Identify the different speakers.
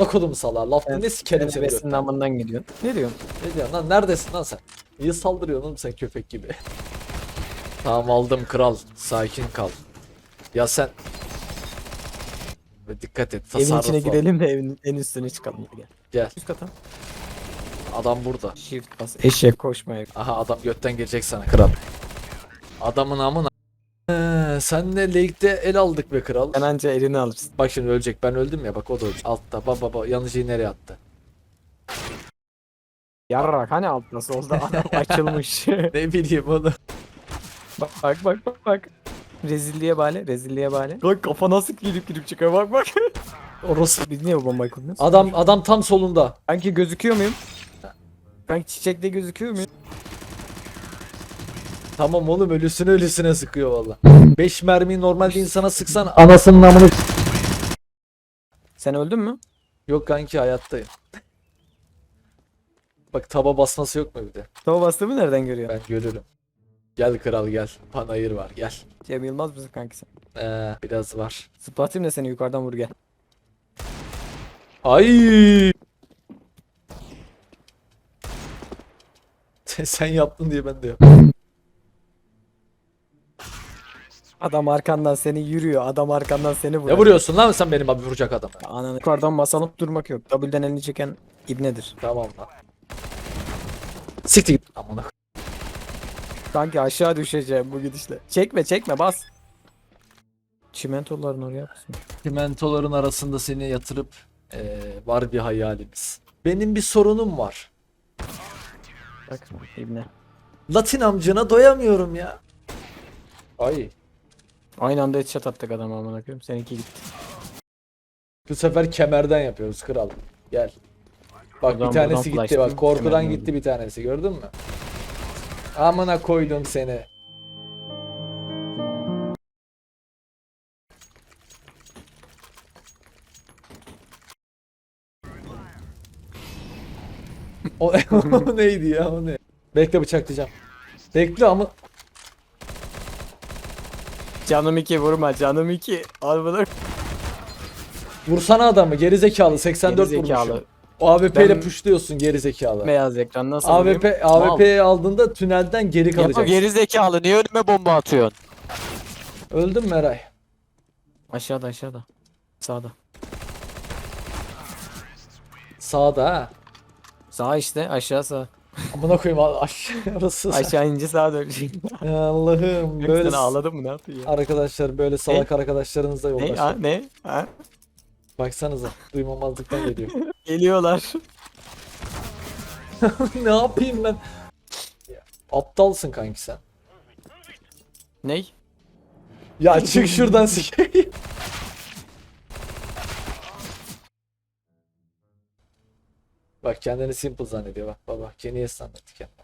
Speaker 1: La kodumu salar. Laf dinle sikerim seni.
Speaker 2: Besinin amından gidiyorsun. Ne diyorsun?
Speaker 1: Ne diyorsun lan? Neredesin lan sen? Niye saldırıyorsun oğlum sen köpek gibi? tamam aldım kral. Sakin kal. Ya sen... Ve dikkat et.
Speaker 2: Evin içine
Speaker 1: ol.
Speaker 2: girelim de evin en üstüne çıkalım. Gel.
Speaker 1: Gel.
Speaker 2: Üst kata.
Speaker 1: Adam burada.
Speaker 2: Shift bas. Eşek koşmaya.
Speaker 1: Aha adam götten gelecek sana kral. Adamın amına. Ee, senle lake'de el aldık be kral.
Speaker 2: Sen anca elini alırsın.
Speaker 1: Bak şimdi ölecek. Ben öldüm ya bak o da ölecek. Altta. Baba baba yanıcıyı nereye attı?
Speaker 2: Yarrak hani altta solda adam açılmış.
Speaker 1: Ne bileyim onu.
Speaker 2: bak bak bak bak bak. Rezilliğe bale, rezilliğe bale. Bak kafa nasıl gidip gidip çıkıyor bak bak.
Speaker 1: Orası.
Speaker 2: Biz niye bu bombayı kullanıyoruz?
Speaker 1: Adam adam tam solunda.
Speaker 2: Sanki gözüküyor muyum? Sanki çiçekte gözüküyor muyum?
Speaker 1: Tamam oğlum ölüsüne ölüsüne sıkıyor valla. 5 mermiyi normalde insana sıksan anasının amını
Speaker 2: Sen öldün mü?
Speaker 1: Yok kanki hayattayım. Bak taba basması yok mu bir de?
Speaker 2: Tava bastığımı nereden görüyor?
Speaker 1: Ben görürüm. Gel kral gel. Panayır var gel.
Speaker 2: Cem Yılmaz mısın kanki sen?
Speaker 1: Ee, biraz var.
Speaker 2: Zıplatayım da seni yukarıdan vur gel.
Speaker 1: Ay! Sen yaptın diye ben de yaptım.
Speaker 2: Adam arkandan seni yürüyor. Adam arkandan seni vuruyor.
Speaker 1: Ne vuruyorsun lan sen benim abi vuracak adamı?
Speaker 2: Ananı. Yukarıdan basalıp durmak yok. W'den elini çeken ibnedir.
Speaker 1: Tamam lan. Siktir git. Amına
Speaker 2: Kanki aşağı düşeceğim bu gidişle. Çekme çekme bas. Çimentoların oraya basın.
Speaker 1: Pimentoların arasında seni yatırıp eee, var bir hayalimiz. Benim bir sorunum var.
Speaker 2: Bak ibne.
Speaker 1: Latin amcına doyamıyorum ya. Ay.
Speaker 2: Aynı anda headshot attık adama amına koyayım. Seninki gitti.
Speaker 1: Bu sefer kemerden yapıyoruz kral. Gel. Bak
Speaker 2: Buradan-
Speaker 1: bir tanesi gitti
Speaker 2: flash'tım,
Speaker 1: bak. Korkudan
Speaker 2: kemerden
Speaker 1: gitti bir tanesi gördün mü? Amına koydum seni. o, o neydi ya o ne? Bekle bıçaklayacağım. Bekle ama
Speaker 2: Canım iki vurma canım iki. Al bunu.
Speaker 1: vursana adamı gerizekalı 84
Speaker 2: Gerizekalı.
Speaker 1: vurmuşum. O AWP ile
Speaker 2: Ben-
Speaker 1: puşluyorsun gerizekalı.
Speaker 2: Beyaz ekran nasıl
Speaker 1: AWP
Speaker 2: vurayım?
Speaker 1: AWP'yi aldığında tünelden geri
Speaker 3: Ya
Speaker 1: kalacaksın.
Speaker 3: geri zekalı niye önüme bomba atıyorsun?
Speaker 1: Öldün mü Eray?
Speaker 2: Aşağıda aşağıda. Sağda.
Speaker 1: Sağda ha.
Speaker 2: Sağ işte aşağı sağ.
Speaker 1: Amına koyayım a- aşağısı.
Speaker 2: Aşağı ince sağa dönecek.
Speaker 1: Allah'ım böyle
Speaker 2: Böyle
Speaker 1: s-
Speaker 2: ağladın mı ne yaptın ya?
Speaker 1: arkadaşlar böyle salak arkadaşlarınızla
Speaker 2: Ne ha ne? Ha?
Speaker 1: Baksanıza duymamazlıktan geliyor.
Speaker 2: Geliyorlar.
Speaker 1: ne yapayım ben? Ya, aptalsın kanki sen.
Speaker 2: Ney?
Speaker 1: Ya çık şuradan sikeyim. Bak kendini simple zannediyor bak baba. Kenny'ye zannetti kendini.